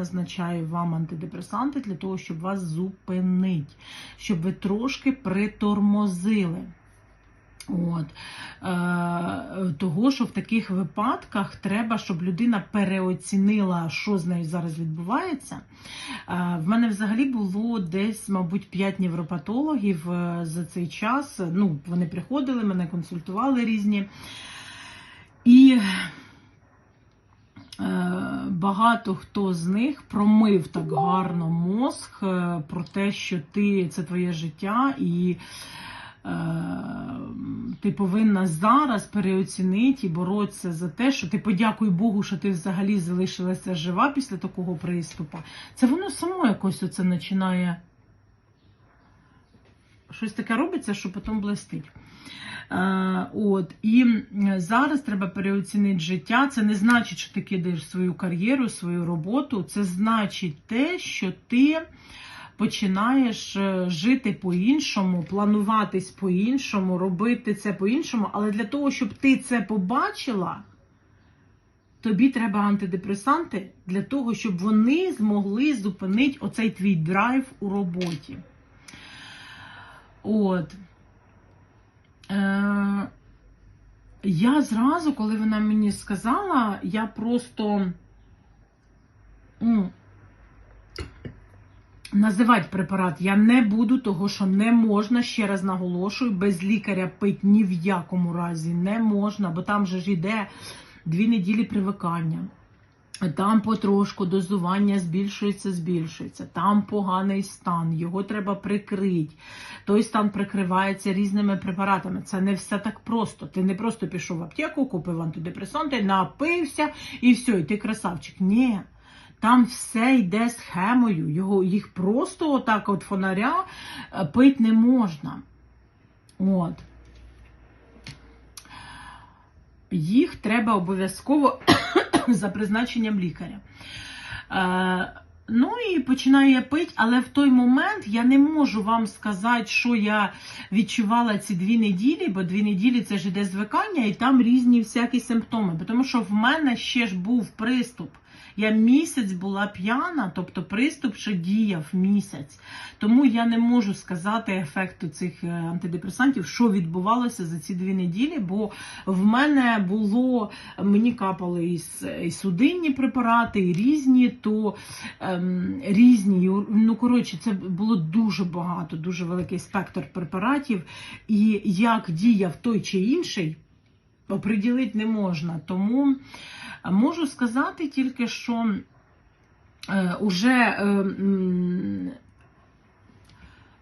Назначаю вам антидепресанти для того, щоб вас зупинити, щоб ви трошки притормозили. От. Е, того, що в таких випадках треба, щоб людина переоцінила, що з нею зараз відбувається. Е, в мене взагалі було десь, мабуть, 5 невропатологів е, за цей час. Ну, вони приходили, мене консультували різні. І Багато хто з них промив так гарно мозг е, про те, що ти це твоє життя, і е, ти повинна зараз переоцінити і боротися за те, що ти подякуй Богу, що ти взагалі залишилася жива після такого приступу. Це воно само якось оце починає. Щось таке робиться, що потім блистить. Е, от і зараз треба переоцінити життя. Це не значить, що ти кидаєш свою кар'єру, свою роботу. Це значить те, що ти починаєш е, жити по-іншому, плануватись по-іншому, робити це по-іншому. Але для того, щоб ти це побачила. Тобі треба антидепресанти для того, щоб вони змогли зупинити оцей твій драйв у роботі. От. Е, я зразу, коли вона мені сказала, я просто м, називати препарат я не буду, того що не можна, ще раз наголошую, без лікаря пити ні в якому разі не можна, бо там же ж йде дві неділі привикання. Там потрошку дозування збільшується, збільшується. Там поганий стан, його треба прикрити. Той стан прикривається різними препаратами. Це не все так просто. Ти не просто пішов в аптеку, купив антидепресанти, напився і все, і ти красавчик. Ні. Там все йде схемою. Його, їх просто отак от фонаря е, пити не можна. От. Їх треба обов'язково за призначенням лікаря. Е, ну і починаю я пити, але в той момент я не можу вам сказати, що я відчувала ці дві неділі, бо дві неділі це ж іде звикання, і там різні всякі симптоми. Тому що в мене ще ж був приступ. Я місяць була п'яна, тобто приступ ще діяв місяць. Тому я не можу сказати ефекту цих е, антидепресантів, що відбувалося за ці дві неділі, бо в мене було, мені капали і, судинні препарати, і різні, то ем, різні. Ну, коротше, це було дуже багато, дуже великий спектр препаратів. І як діяв той чи інший, оприділити не можна. Тому. Можу сказати тільки, що е, уже е,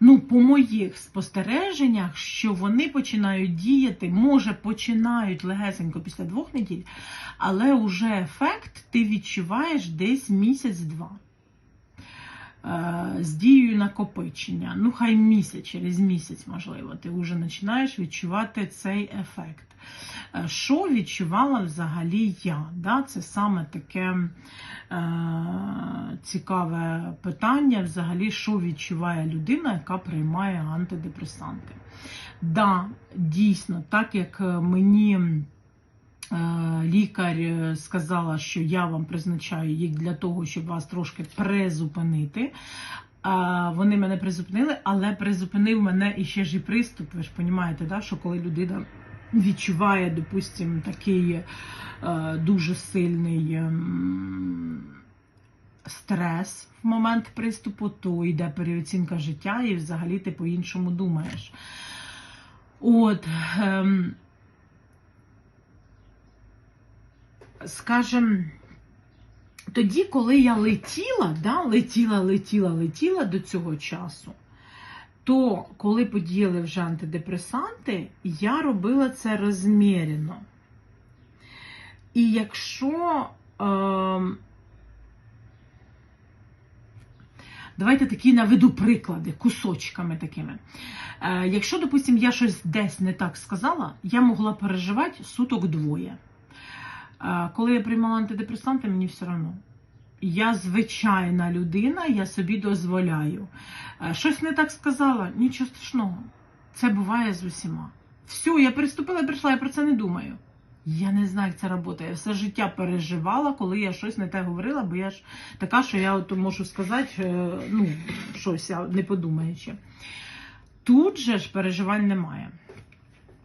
ну, по моїх спостереженнях, що вони починають діяти, може починають легесенько після двох неділь, але вже ефект ти відчуваєш десь місяць-два. Е, з дією накопичення. Ну, хай місяць, через місяць, можливо, ти вже починаєш відчувати цей ефект. Е, що відчувала взагалі я? Да? Це саме таке е, цікаве питання, взагалі, що відчуває людина, яка приймає антидепресанти. Да, дійсно, так як мені. Е, лікар сказала, що я вам призначаю їх для того, щоб вас трошки призупинити. Вони мене призупинили, але призупинив мене і ще ж і приступ. Ви ж розумієте, да, що коли людина відчуває, допустимо, такий е, дуже сильний ем, стрес в момент приступу, то йде переоцінка життя, і взагалі ти по-іншому думаєш. От. Ем, скажем, тоді, коли я летіла, да, летіла, летіла, летіла до цього часу, то коли подіяли вже антидепресанти, я робила це розмірено. І якщо. Е, Давайте такі наведу приклади, кусочками такими. Е, Якщо, допустимо, я щось десь не так сказала, я могла переживати суток двоє. Коли я приймала антидепресанти, мені все одно. Я звичайна людина, я собі дозволяю. Щось не так сказала, нічого страшного. Це буває з усіма. Все, я переступила і прийшла, я про це не думаю. Я не знаю, як це працює. Я все життя переживала, коли я щось не те говорила, бо я ж така, що я от можу сказати, е, ну, щось, не подумаючи. Тут же ж переживань немає.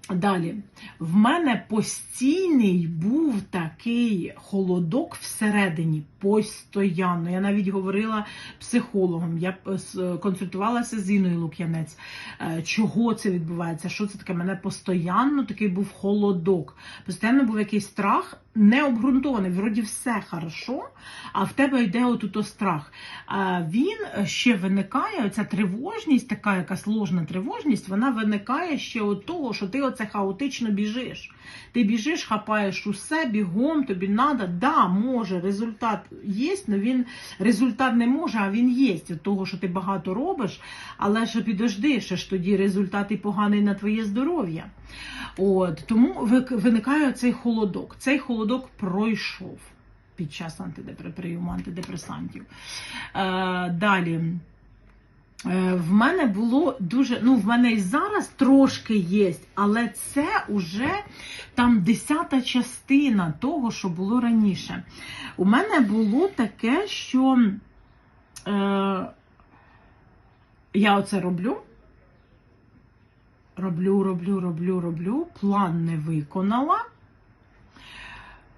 Далі, в мене постійний був такий холодок всередині, постійно. Я навіть говорила психологом, я п- консультувалася з Іною Лук'янець, е, чого це відбувається, що це таке. Мене постійно такий був холодок. Постійно був якийсь страх, необґрунтований. Вроді все хорошо, а в тебе йде отут страх. Він ще виникає, оця тривожність, така якась ложна тривожність, вона виникає ще от того, що ти оце хаотично біжиш. Ти біжиш, хапаєш усе, бігом, тобі треба. Да, може, результат є, але він результат не може, а він є. Від того, що ти багато робиш, але ж підожди, ще ж тоді результат і поганий на твоє здоров'я. От, тому виникає цей холодок. Цей холодок пройшов під час антидепре- прийому антидепресантів. Е, далі. Е, В мене було дуже, ну в мене і зараз трошки є, але це уже там десята частина того, що було раніше. У мене було таке, що е, я оце роблю. Роблю, роблю, роблю, роблю, план не виконала.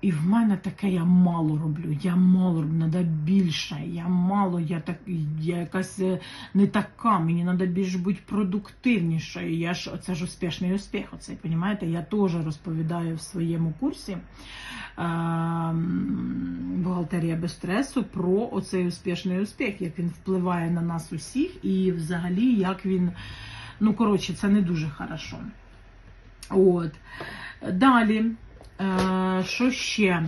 І в мене таке я мало роблю. Я мало роблю, треба більше. Я мало, я так я якась е, не така. Мені треба більш бути продуктивнішою. Я ж оце ж успішний успіх. Оце, понімаєте? Я теж розповідаю в своєму курсі ем, бухгалтерія без стресу про оцей успішний успіх, як він впливає на нас усіх, і взагалі як він. Ну, коротше, це не дуже хорошо. От. Далі. Е, що ще?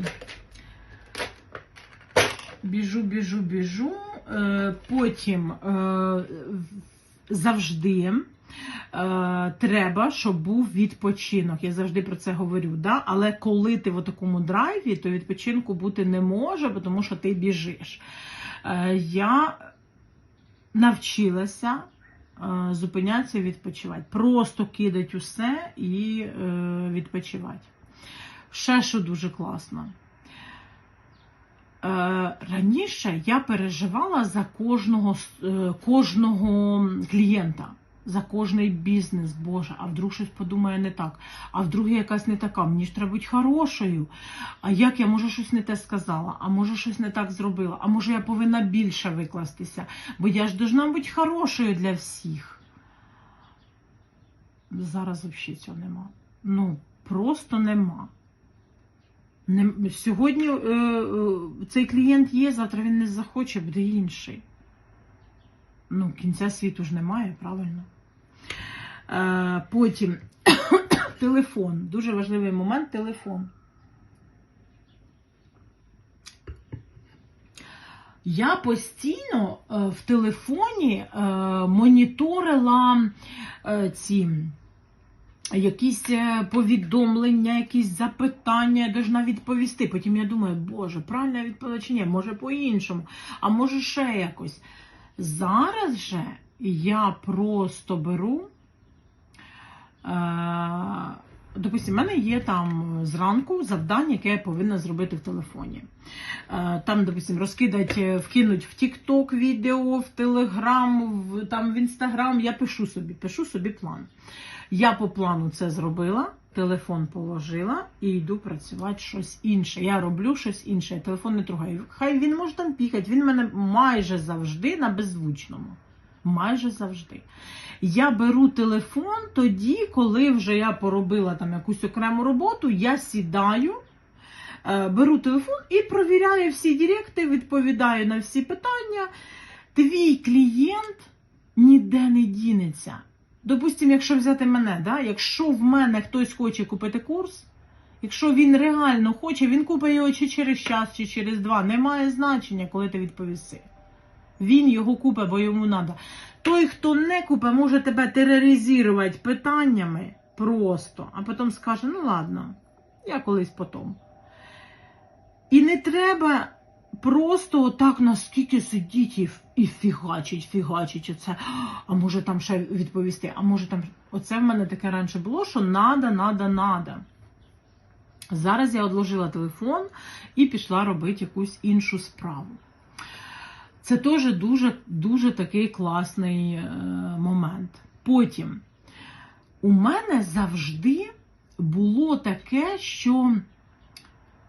Біжу, біжу, біжу. Е, потім е, завжди треба, щоб був відпочинок. Я завжди про це говорю. Да? Але коли ти в такому драйві, то відпочинку бути не може, тому що ти біжиш. Я навчилася зупинятися і відпочивати. Просто кидать усе і відпочивати. Ще що дуже класно. Е, раніше я переживала за кожного, е, кожного клієнта, за кожний бізнес, Боже, а вдруг щось подумає не так, а вдруг я якась не така, мені ж треба бути хорошою. А як я може щось не те сказала, а може щось не так зробила, а може я повинна більше викластися, бо я ж должна бути хорошою для всіх. Зараз взагалі цього нема. Ну, просто нема. Не, сьогодні е, е, цей клієнт є, завтра він не захоче, буде інший. Ну, кінця світу ж немає, правильно? Е, потім телефон. Дуже важливий момент телефон. Я постійно е, в телефоні е, моніторила е, ці якісь е, повідомлення, якісь запитання, я должна відповісти. Потім я думаю, боже, правильно я чи ні, може по-іншому, а може ще якось. Зараз же я просто беру. Е, Допустим, в мене є там зранку завдання, яке я повинна зробити в телефоні. Е, Там, допустим, розкидати, вкинуть в TikTok відео, в Telegram, в, там, в Instagram. Я пишу собі, пишу собі план. Я по плану це зробила, телефон положила і йду працювати щось інше. Я роблю щось інше, я телефон не трогаю. Хай він може там пікати, він мене майже завжди на беззвучному. Майже завжди. Я беру телефон тоді, коли вже я поробила там якусь окрему роботу, я сідаю, е, беру телефон і провіряю всі директи, відповідаю на всі питання. Твій клієнт ніде не дінеться. Допустимо, якщо взяти мене, да? якщо в мене хтось хоче купити курс, якщо він реально хоче, він купить його чи через час, чи через два. Немає значення, коли ти відповіси. Він його купить, бо йому треба. Той, хто не купить, може тебе тероризувати питаннями просто, а потім скаже: ну ладно, я колись потом. І не треба просто отак наскільки сидіти і, і фігачить, фігачить оце. А може там ще відповісти, а може там. Оце в мене таке раніше було, що надо, надо, надо. Зараз я odложила телефон і пішла робити якусь іншу справу. Це теж дуже, дуже такий класний е, момент. Потім у мене завжди було таке, що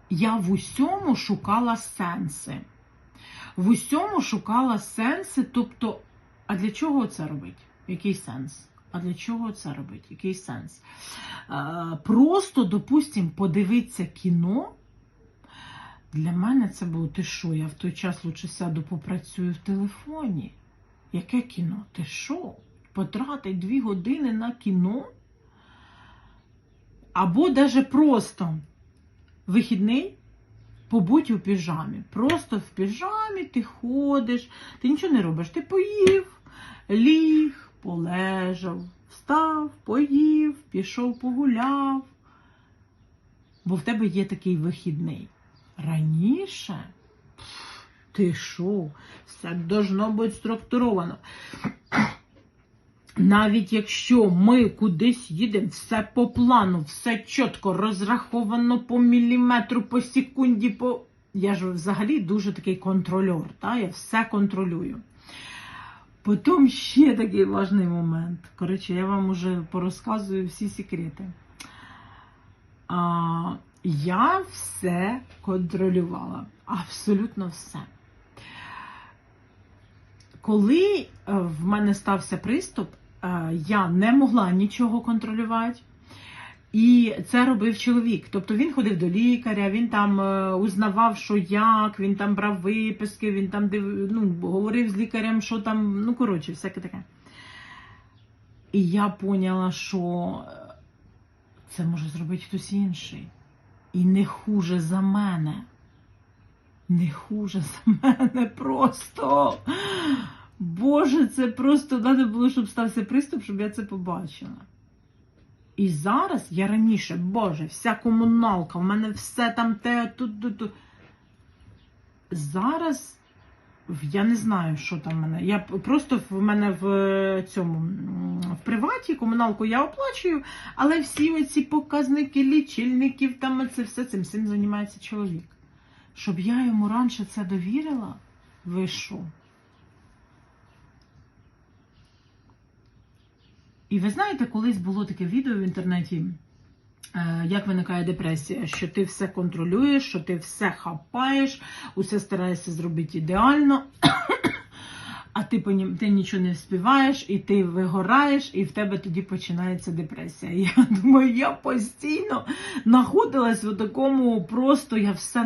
я в усьому шукала сенси. В усьому шукала сенси, тобто, а для чого це робити? Який сенс? А для чого це робити? Який сенс? Просто, допустим, подивитися кіно. Для мене це було ти що? Я в той час лучше сяду попрацюю в телефоні. Яке кіно? Ти що? Потратить дві години на кіно? Або даже просто вихідний побудь у піжамі. Просто в піжамі ти ходиш, ти нічого не робиш. Ти поїв, ліг, полежав, встав, поїв, пішов, погуляв. Бо в тебе є такий вихідний. Раніше ти що, все должно бути структуровано. Навіть якщо ми кудись їдемо, все по плану, все чітко розраховано по міліметру, по секунді, по. Я ж взагалі дуже такий контрольор, та? я все контролюю. Потім ще такий важний момент. Коротше, я вам уже порозказую всі секрети. А, я все контролювала. Абсолютно все. Коли е, в мене стався приступ, я не могла нічого контролювати. І це робив чоловік. Тобто він ходив до лікаря, він там е, узнавав, що як, він там брав виписки, він там див, ну, говорив з лікарем, що там, ну коротше, всяке таке. І я поняла, що е, це може зробити хтось інший. І не хуже за мене. Не хуже за мене просто. Боже, це просто треба було, щоб стався приступ, щоб я це побачила. І зараз я раніше, Боже, вся комуналка, в мене все там те, тут, тут, тут. Зараз я не знаю, що там в мене. Я просто в мене в цьому в приваті комуналку я оплачую, але всі оці показники лічильників, там це все цим всім займається чоловік. Щоб я йому раніше це довірила, ви що? І ви знаєте, колись було таке відео в інтернеті, е, як виникає депресія, що ти все контролюєш, що ти все хапаєш, усе стараєшся зробити ідеально, а ти, ти нічого не співаєш, і ти вигораєш, і в тебе тоді починається депресія. Я думаю, я постійно знаходилась в такому просто, я все